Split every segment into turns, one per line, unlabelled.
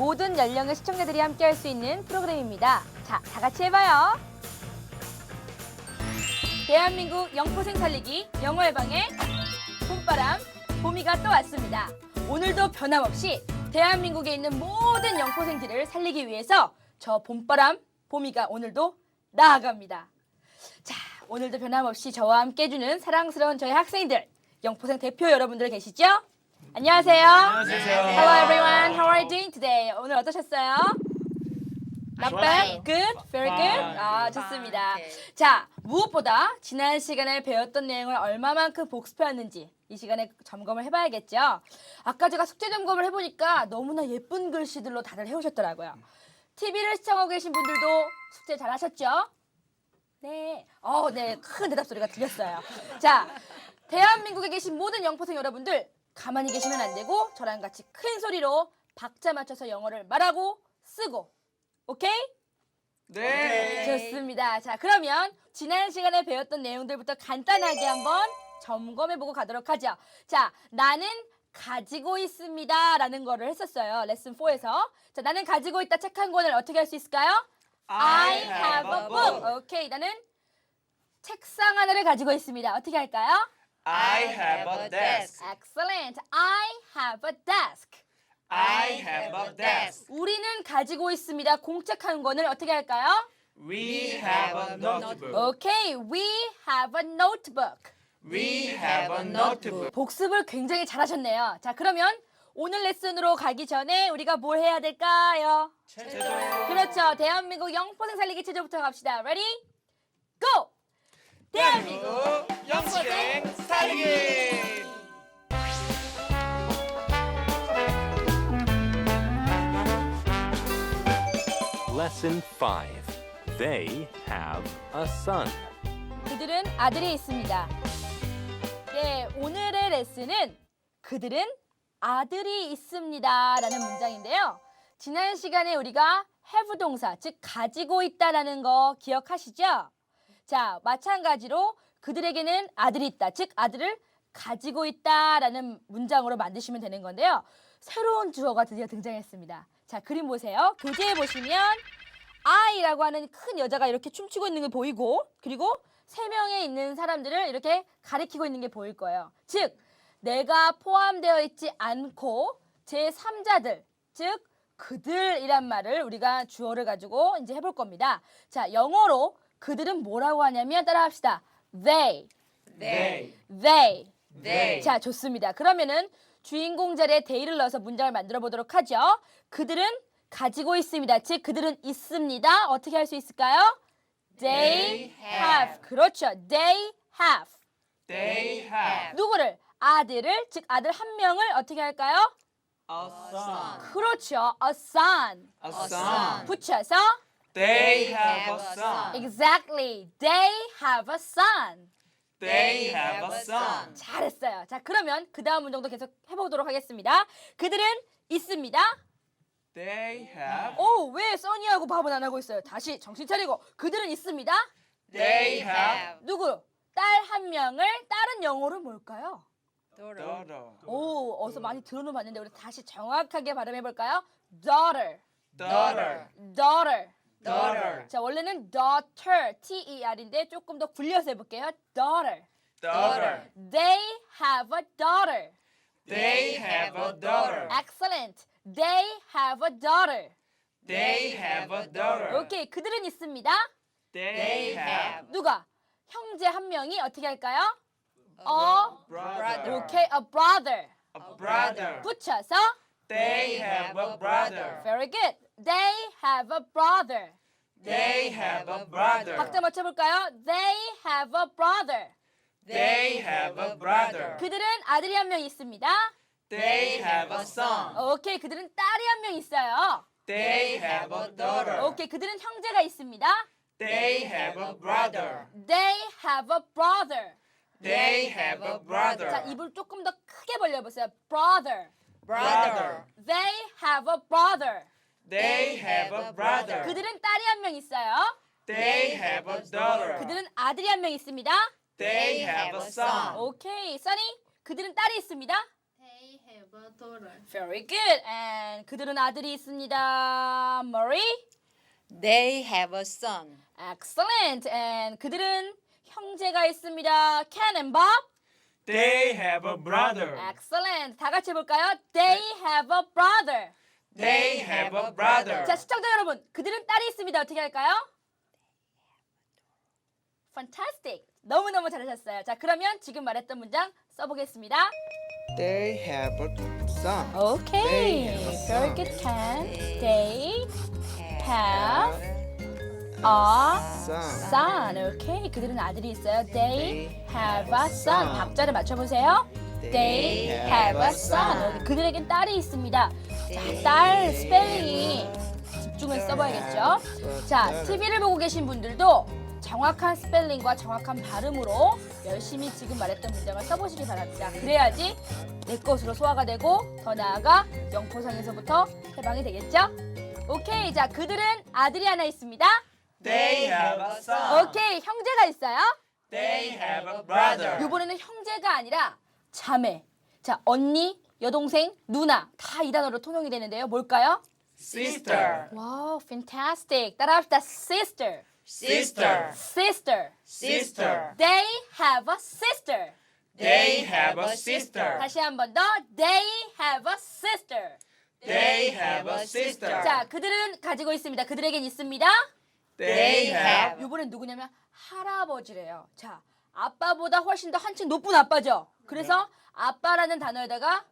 모든 연령의 시청자들이 함께 할 수 있는 프로그램입니다. 자, 다 같이 해봐요. 대한민국 영포생 살리기 영어의 방에 봄바람 봄이가 또 왔습니다. 오늘도 변함없이 대한민국에 있는 모든 영포생들을 살리기 위해서 저 봄바람 봄이가 오늘도 나아갑니다. 자, 오늘도 변함없이 저와 함께 해주는 사랑스러운 저희 학생들, 영포생 대표 여러분들 계시죠? 안녕하세요.
안녕하세요.
Hello everyone. How are you doing today? 오늘 어떠셨어요? Not bad? Good? Very good? 아, 좋습니다. 자, 무엇보다 지난 시간에 배웠던 내용을 얼마만큼 복습해왔는지 이 시간에 점검을 해봐야겠죠. 아까 제가 숙제 점검을 해보니까 너무나 예쁜 글씨들로 다들 해오셨더라고요. TV를 시청하고 계신 분들도 숙제 잘 하셨죠? 네. 어, 네. 큰 대답 소리가 들렸어요. 자, 대한민국에 계신 모든 영포생 여러분들 가만히 계시면 안 되고 저랑 같이 큰 소리로 박자 맞춰서 영어를 말하고 쓰고 오케이?
네.
좋습니다. 자, 그러면 지난 시간에 배웠던 내용들부터 간단하게 한번 점검해보고 가도록 하죠. 자, 나는 가지고 있습니다. 라는 거를 했었어요. 레슨 4에서. 자, 나는 가지고 있다 책 한 권을 어떻게 할 수 있을까요? I have a book. 오케이, 나는 책상 하나를 가지고 있습니다. 어떻게 할까요?
I have a desk.
Excellent. I have a desk.
I have a desk.
우리는 가지고 있습니다. 공책 한 권을 어떻게 할까요?
We have a notebook.
오케이, we have a notebook.
We have a notebook.
복습을 굉장히 잘하셨네요. 자, 그러면 오늘 레슨으로 가기 전에 우리가 뭘 해야 될까요?
최종.
그렇죠. 대한민국 영포생 살리기 체조부터 갑시다. Ready? Go! 대한민국
영생 살리기.
Lesson 5. They have a son.
그들은 아들이 있습니다. 네, 오늘의 레슨은 그들은 아들이 있습니다. 라는 문장인데요. 지난 시간에 우리가 have 동사, 즉 가지고 있다라는 거 기억하시죠? 자, 마찬가지로 그들에게는 아들이 있다. 즉 아들을 가지고 있다라는 문장으로 만드시면 되는 건데요. 새로운 주어가 드디어 등장했습니다. 자, 그림 보세요. 교재에 보시면 I라고 하는 큰 여자가 이렇게 춤추고 있는 게 보이고 그리고 세 명에 있는 사람들을 이렇게 가리키고 있는 게 보일 거예요. 즉 내가 포함되어 있지 않고 제 3자들 즉 그들이란 말을 우리가 주어를 가지고 이제 해볼 겁니다. 자 영어로 그들은 뭐라고 하냐면 따라합시다. They,
They.
they.
They.
자 좋습니다. 그러면은 주인공 자리에 they를 넣어서 문장을 만들어 보도록 하죠. 그들은 가지고 있습니다. 즉 그들은 있습니다. 어떻게 할 수 있을까요? They have. 그렇죠. They have.
They have
누구를? 아들을 즉 아들 한 명을 어떻게 할까요?
a son.
그렇죠. A son.
A son.
붙여서
They have a son.
exactly. They have a son.
They have a son.
잘했어요. 자 그러면 그 다음 문장도 계속 해보도록 하겠습니다. 그들은 있습니다.
They have.
오, 왜 써니하고 밥은 안 하고 있어요? 다시 정신 차리고 그들은 있습니다.
They have.
누구? 딸 한 명을 딸은 영어로 뭘까요?
Daughter.
오, 어서 많이 들어는 봤는데 우리 다시 정확하게 발음해 볼까요? daughter,
Daughter.
daughter.
Daughter.
자, 원래는 daughter, T-E-R인데 조금 더 굴려서 해볼게요. daughter.
Daughter.
They have a daughter.
They have a daughter.
Excellent. They have a daughter.
They have a daughter.
오케이, 그들은 있습니다.
They have
누가? 형제 한 명이 어떻게 할까요? a
brother.
오케이, a brother.
A brother.
붙여서
They have a brother.
very good. They have a brother.
They have a brother.
박자 맞춰 볼까요? They have a brother.
They have a brother.
그들은 아들이 한 명 있습니다.
They have a son.
오케이, 그들은 딸이 한 명 있어요.
They have a daughter.
오케이, 그들은 형제가 있습니다.
They have a brother.
They have a brother.
They have a brother.
자, 입을 조금 더 크게 벌려 보세요. brother.
brother.
They have a brother.
They have a brother.
그들은 딸이 한 명 있어요.
They have a daughter.
그들은 아들이 한 명 있습니다.
They have a son.
오케이, 써니. 그들은 딸이 있습니다.
They have a daughter.
Very good. And 그들은 아들이 있습니다. Marie.
They have a son.
Excellent. And 그들은 형제가 있습니다. Ken and Bob.
They have a brother.
Excellent. 다 같이 해볼까요? They have a brother.
They have a brother.
자, 시청자 여러분, 그들은 딸이 있습니다. 어떻게 할까요? Fantastic. 너무너무 잘하셨어요. 자, 그러면 지금 말했던 문장 써보겠습니다.
They have a son.
Okay.
They have a
Very
son.
good, Ken. They have a
Son.
son. Okay. 그들은 아들이 있어요. They have a
son.
박자를 맞춰보세요. They have a son. 그들에겐 딸이 있습니다. 자, 딸 스펠링이 집중을 써봐야겠죠. 자, TV를 보고 계신 분들도 정확한 스펠링과 정확한 발음으로 열심히 지금 말했던 문장을 써보시기 바랍니다. 그래야지 내 것으로 소화가 되고 더 나아가 영포상에서부터 해방이 되겠죠? 오케이, 자 그들은 아들이 하나 있습니다.
They have a son.
오케이, 형제가 있어요.
They have a brother.
이번에는 형제가 아니라 자매. 자, 언니, 여동생, 누나 다 이 단어로 통용이 되는데요. 뭘까요?
Sister.
와우, fantastic. 따라합시다. sister.
Sister.
sister.
Sister.
They have a sister.
They have a sister.
다시 한 번 더. They have a sister.
They have a sister.
자, 그들은 가지고 있습니다. 그들에겐 있습니다.
They have.
이번엔 누구냐면 할아버지래요. 자, 아빠보다 훨씬 더 한층 높은 아빠죠. 그래서 아빠라는 단어에다가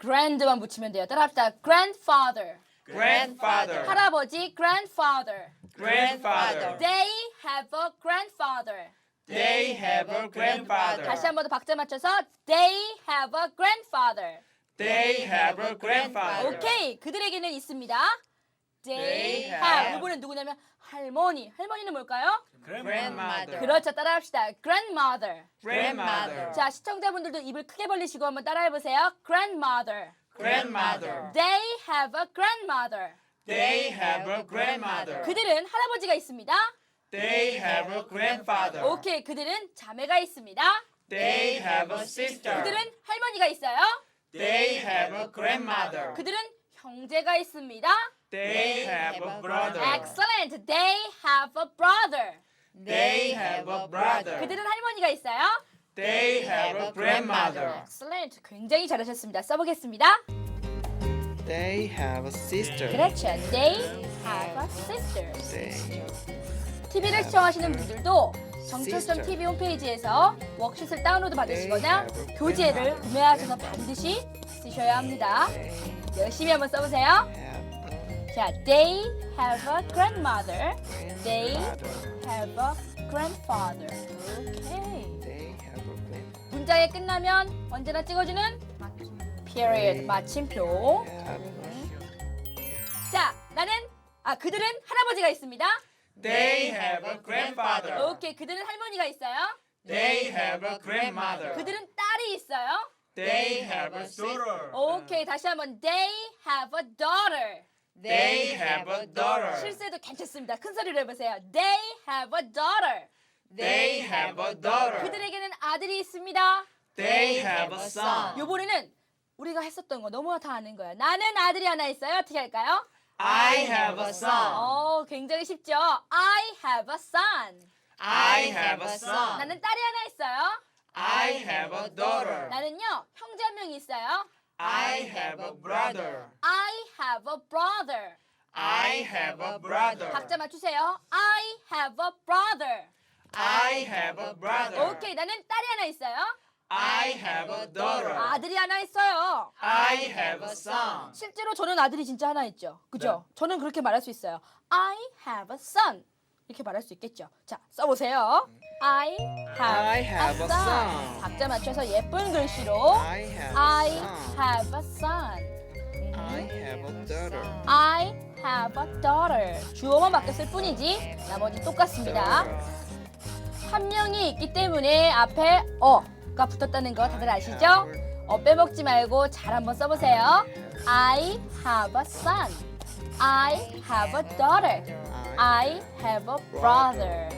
grand만 붙이면 돼요. 따라합시다. grandfather.
Grandfather.
할아버지 grandfather.
Grandfather.
They have a grandfather.
They have a grandfather.
다시 한 번 더 박자 맞춰서 they have a grandfather.
They have a grandfather.
오케이, 그들에게는 있습니다. They have.
have.
이번엔 누구냐면 할머니. 할머니는 뭘까요?
Grandmother.
그렇죠, 따라합시다. grandmother.
Grandmother.
자, 시청자분들도 입을 크게 벌리시고 한번 따라해보세요. grandmother.
Grandmother.
They have a grandmother.
They have a grandmother.
그들은 할아버지가 있습니다.
They have a grandfather.
오케이, 그들은 자매가 있습니다.
They have a sister.
그들은 할머니가 있어요.
They have a grandmother.
그들은 형제가 있습니다.
They have a brother.
Excellent. They have a brother.
They have a brother.
그들은 할머니가 있어요.
They have a grandmother.
Excellent. 굉장히 잘하셨습니다. 써보겠습니다.
They have a sister.
그렇죠. They have a sister.
They.
TV를 시청하시는 분들도 정철점. TV 홈페이지에서 워크슛을 다운로드 받으시거나 교재를 구매하셔서 반드시 쓰셔야 합니다. 열심히 한번 써보세요.
Have
자, they have a grandmother. They have a grandfather. 오케이.
They have a grandfather.
문장이 끝나면 언제나 찍어주는 period 마침표. 자, 나는 아 그들은 할아버지가 있습니다.
They have a grandfather.
오케이, 그들은 할머니가 있어요.
They have a grandmother.
그들은 딸이 있어요.
They have a daughter.
오케이, 다시 한번 they have a daughter.
They have a daughter.
실수해도 괜찮습니다. 큰 소리로 해보세요. They have a daughter.
They have a daughter.
그들에게는 아들이 있습니다.
They have a son.
요번에는 우리가 했었던 거 너무나 다 아는 거예요. 나는 아들이 하나 있어요. 어떻게 할까요?
I have a son.
어, 굉장히 쉽죠. I have a son.
I have a son.
나는 딸이 하나 있어요.
I have a daughter.
나는요 형제 한 명이 있어요.
I have a brother.
I have a brother.
I have a brother.
박자 맞추세요. I have a brother.
I have a brother.
오케이, 나는 딸이 하나 있어요.
I have a daughter.
아들이 하나 있어요.
I have a son.
실제로 저는 아들이 진짜 하나 있죠. 그죠? 저는 그렇게 말할 수 있어요. I have a son. 이렇게 말할 수 있겠죠. 자, 써보세요. I have,
I have
a son. 박자 맞춰서 예쁜 글씨로
I have
I
a son.
Have a son.
I have a daughter.
I have a daughter. 주어만 바뀌었을 뿐이지 나머지 똑같습니다. 한 명이 있기 때문에 앞에 어가 붙었다는 거 다들 아시죠? 어 빼먹지 말고 잘 한번 써보세요. I have a son. I have a daughter. I have a brother.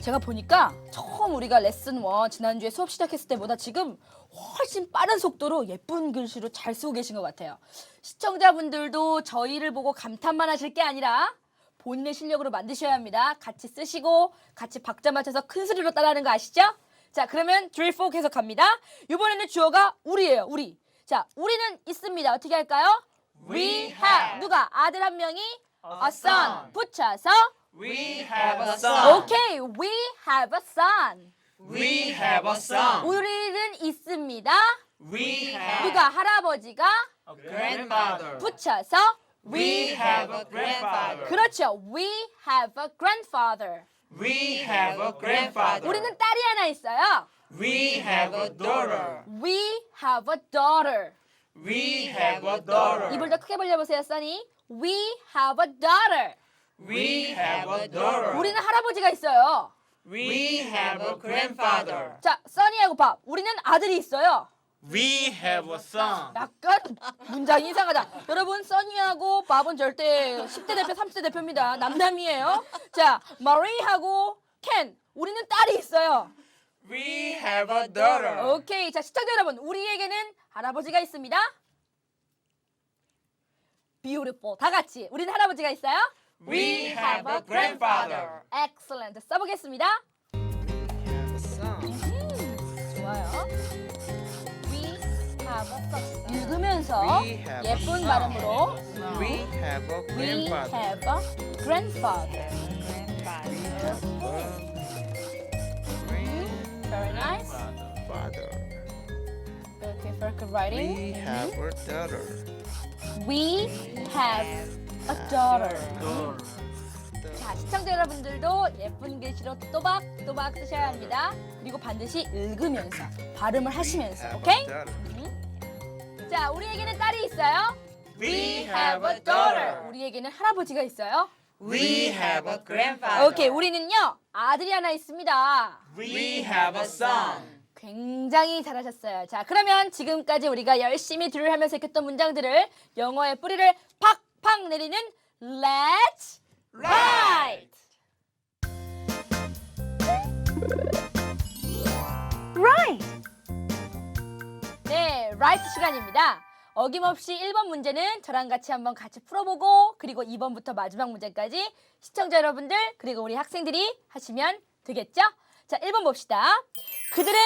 제가 보니까 처음 우리가 레슨 1 지난주에 수업 시작했을 때보다 지금 훨씬 빠른 속도로 예쁜 글씨로 잘 쓰고 계신 것 같아요. 시청자분들도 저희를 보고 감탄만 하실 게 아니라 본인의 실력으로 만드셔야 합니다. 같이 쓰시고 같이 박자 맞춰서 큰 소리로 따라하는 거 아시죠? 자, 그러면 drill 4 계속 갑니다. 이번에는 주어가 우리예요. 우리. 자, 우리는 있습니다. 어떻게 할까요?
We have.
누가 아들 한 명이 a son 붙여서
We have a son.
오케이, we have a son.
We have a son.
우리는 있습니다.
We have
누가 할아버지가
a grandfather.
붙여서
We have a grandfather.
그렇죠. We have a grandfather.
We have a grandfather.
우리는 딸이 하나 있어요.
We have a daughter.
We have a daughter.
We have a daughter.
입을 더 크게 벌려보세요, 써니. We have a daughter.
We have a daughter.
우리는 할아버지가 있어요.
We have a grandfather.
자, 써니하고 밥. 우리는 아들이 있어요.
We have a son.
약간 문장이 이상하다. 여러분, 써니하고 밥은 절대 10대 대표, 30대 대표입니다. 남남이에요. 자, 마리하고 켄. 우리는 딸이 있어요.
We have a daughter.
오케이. 자, 시청자 여러분, 우리에게는 할아버지가 있습니다. Beautiful. 다 같이. 우리는 할아버지가 있어요.
We have a grandfather.
Excellent. 써보겠습니다.
Have a son.
좋아요. We have a son. 읽으면서
We have a
예쁜
son.
발음으로
We have a
We
grandfather.
have a grandfather. Very nice.
Grandfather.
Okay, for good writing.
We have a daughter.
We have a daughter. 자, 시청자 여러분들도 예쁜 글씨로 또박또박 쓰셔야 합니다. 그리고 반드시 읽으면서 발음을 하시면서, 오케이?
daughter.
자, 우리에게는 딸이 있어요.
We have a daughter.
우리에게는 할아버지가 있어요.
We have a grandfather.
오케이, 우리는요 아들이 하나 있습니다.
We have a son.
굉장히 잘하셨어요. 자, 그러면 지금까지 우리가 열심히 들을 하면서 익혔던 문장들을 영어의 뿌리를 팍 팍 내리는 Let's Write! Write! 네, Write 시간입니다. 어김없이 1번 문제는 저랑 같이 한번 같이 풀어보고 그리고 2번부터 마지막 문제까지 시청자 여러분들 그리고 우리 학생들이 하시면 되겠죠? 자, 1번 봅시다. 그들은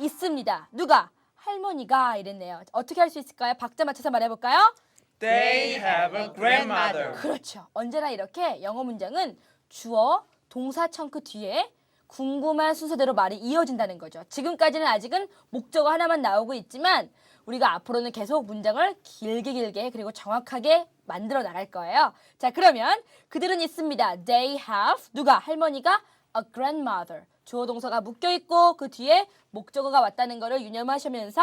있습니다. 누가? 할머니가 이랬네요. 어떻게 할 수 있을까요? 박자 맞춰서 말해볼까요?
They have a grandmother.
그렇죠. 언제나 이렇게 영어 문장은 주어, 동사 청크 뒤에 궁금한 순서대로 말이 이어진다는 거죠. 지금까지는 아직은 목적어 하나만 나오고 있지만 우리가 앞으로는 계속 문장을 길게 길게 그리고 정확하게 만들어 나갈 거예요. 자, 그러면 그들은 있습니다. They have 누가 할머니가 a grandmother. 주어 동사가 묶여 있고 그 뒤에 목적어가 왔다는 것을 유념하시면서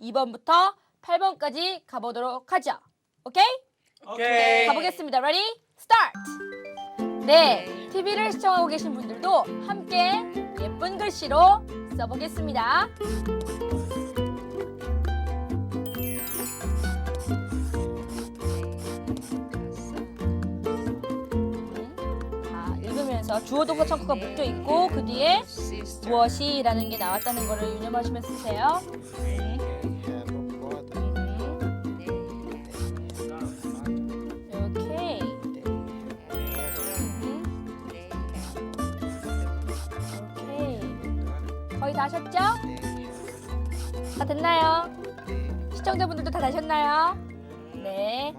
2번부터 8번까지 가보도록 하죠. 오케이?
Okay.
가보겠습니다. Ready? Start! 네, TV를 시청하고 계신 분들도 함께 예쁜 글씨로 써보겠습니다. 자, 읽으면서 주어 동사 청구가 묶여 있고 그 뒤에. 무엇이라는 게 나왔다는 것을 유념하시면서 쓰세요. 다 하셨죠? 다 됐나요? 시청자분들도 다 다셨나요? 네.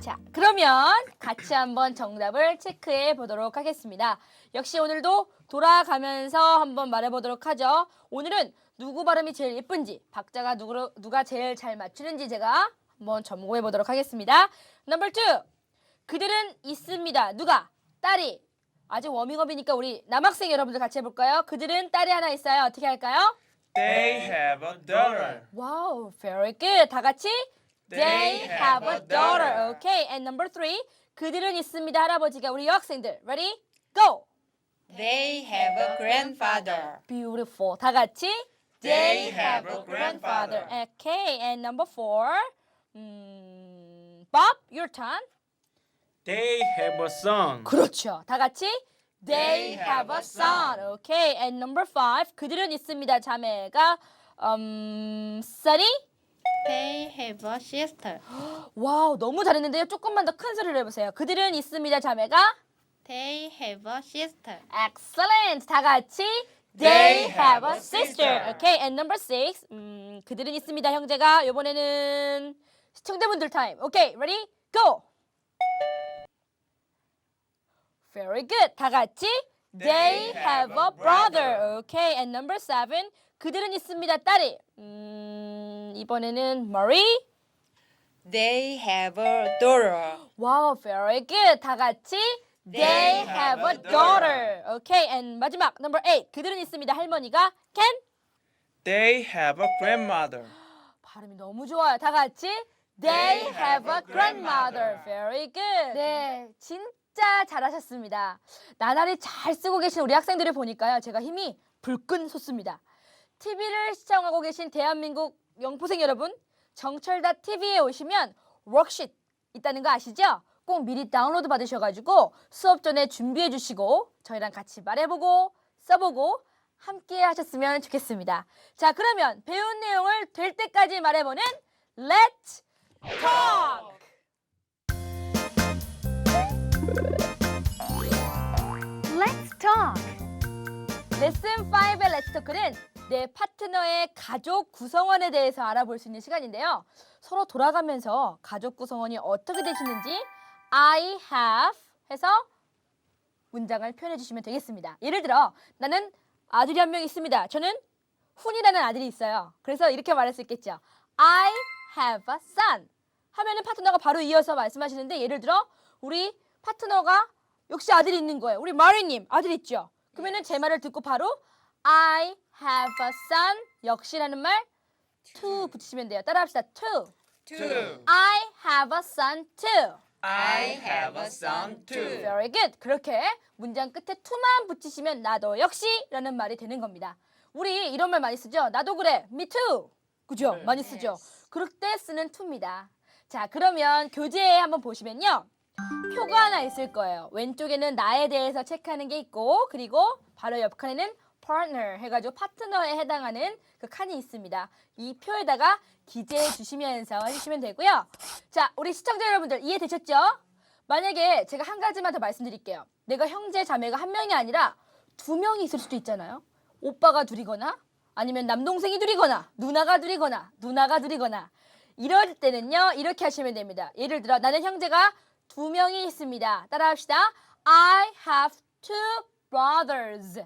자, 그러면 같이 한번 정답을 체크해 보도록 하겠습니다. 역시 오늘도 돌아가면서 한번 말해 보도록 하죠. 오늘은 누구 발음이 제일 예쁜지, 박자가 누구, 누가 제일 잘 맞추는지 제가 한번 점검해 보도록 하겠습니다. 넘버 2. 그들은 있습니다. 누가? 딸이. 아직 워밍업이니까 우리 남학생 여러분들 같이 해볼까요? 그들은 딸이 하나 있어요. 어떻게 할까요?
They have a daughter.
와우, very good. 다 같이 They have a daughter. Okay. And number three. 그들은 있습니다. 할아버지가 우리 여학생들. Ready? Go.
They have a grandfather.
Beautiful. 다 같이
They have a grandfather.
Okay. And number four. 음, Bob, your turn.
They have a son.
그렇죠. 다 같이 They have a son. Okay. And number five. 그들은 있습니다. 자매가 um, Sunny.
They have a sister.
와우, 너무 잘했는데요. 조금만 더 큰 소리를 해보세요. 그들은 있습니다. 자매가
They have a sister.
Excellent. 다 같이 They have a sister. Okay. And number six. 음, 그들은 있습니다. 형제가 이번에는 시청자분들 타임. Okay. Ready? Go. Very good. 다 같이 They have a brother. Okay. And number seven. 그들은 있습니다. 딸이. 음, 이번에는 Marie.
They have a daughter.
와우, very good. 다 같이 They have a daughter. Okay, and 마지막 number eight. 그들은 있습니다. 할머니가 can.
They have a grandmother.
발음이 너무 좋아요. 다 같이 They have a grandmother. Very good. 네, 진 짜 잘하셨습니다. 나날이 잘 쓰고 계신 우리 학생들을 보니까요. 제가 힘이 불끈 솟습니다. TV를 시청하고 계신 대한민국 영포생 여러분, 정철다 TV에 오시면 워크शी트 있다는 거 아시죠? 꼭 미리 다운로드 받으셔가지고 수업 전에 준비해 주시고 저희랑 같이 말해보고 써보고 함께 하셨으면 좋겠습니다. 자, 그러면 배운 내용을 될 때까지 말해보는 Let's Talk! Let's Talk! 레슨 5의 Let's Talk는 내 파트너의 가족 구성원에 대해서 알아볼 수 있는 시간인데요. 서로 돌아가면서 가족 구성원이 어떻게 되시는지 I have 해서 문장을 표현해 주시면 되겠습니다. 예를 들어 나는 아들이 한 명 있습니다. 저는 훈이라는 아들이 있어요. 그래서 이렇게 말할 수 있겠죠. I have a son. 하면은 파트너가 바로 이어서 말씀하시는데 예를 들어 우리 파트너가 역시 아들이 있는 거예요. 우리 마리님 아들 있죠. 그러면은 제 말을 듣고 바로 I have a son 역시라는 말 to 붙이시면 돼요. 따라합시다. to.
Two.
I have a son too.
I have a son too.
Very good. 그렇게 문장 끝에 to만 붙이시면 나도 역시라는 말이 되는 겁니다. 우리 이런 말 많이 쓰죠. 나도 그래. Me too. 그죠?
네.
많이 쓰죠. 그럴 때 쓰는 to입니다. 자, 그러면 교재에 한번 보시면요. 표가 하나 있을 거예요. 왼쪽에는 나에 대해서 체크하는 게 있고 그리고 바로 옆 칸에는 partner 해가지고 파트너에 해당하는 그 칸이 있습니다. 이 표에다가 기재해 주시면서 해주시면 되고요. 자, 우리 시청자 여러분들 이해되셨죠? 만약에 제가 한 가지만 더 말씀드릴게요. 내가 형제 자매가 한 명이 아니라 두 명이 있을 수도 있잖아요. 오빠가 둘이거나 아니면 남동생이 둘이거나 누나가 둘이거나 누나가 둘이거나 이럴 때는요 이렇게 하시면 됩니다. 예를 들어 나는 형제가 두 명이 있습니다. 따라합시다. I have two brothers.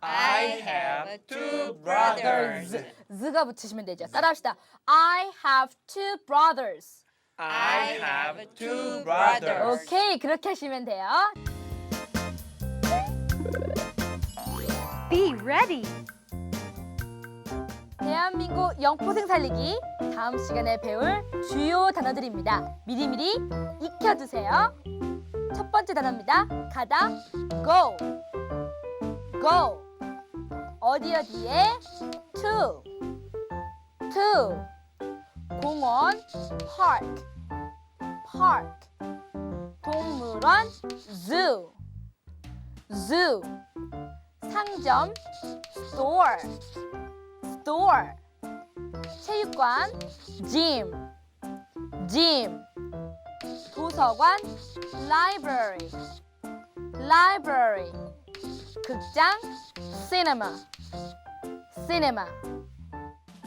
I have two brothers.
z가 붙이시면 되죠. 따라합시다. I have two brothers.
I have two brothers.
오케이 그렇게 하시면 돼요.
Be ready.
대한민국 영포생 살리기 다음 시간에 배울 주요 단어들입니다. 미리미리 익혀두세요. 첫 번째 단어입니다. 가다 go. go. 어디 어디에? to. to. 공원 park. park. 동물원 zoo. zoo. 상점 store. store 체육관 gym gym 도서관 library library 극장 cinema cinema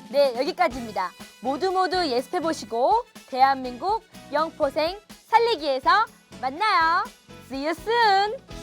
네 여기까지입니다 모두 모두 예습해 보시고 대한민국 영포생 살리기에서 만나요 see you soon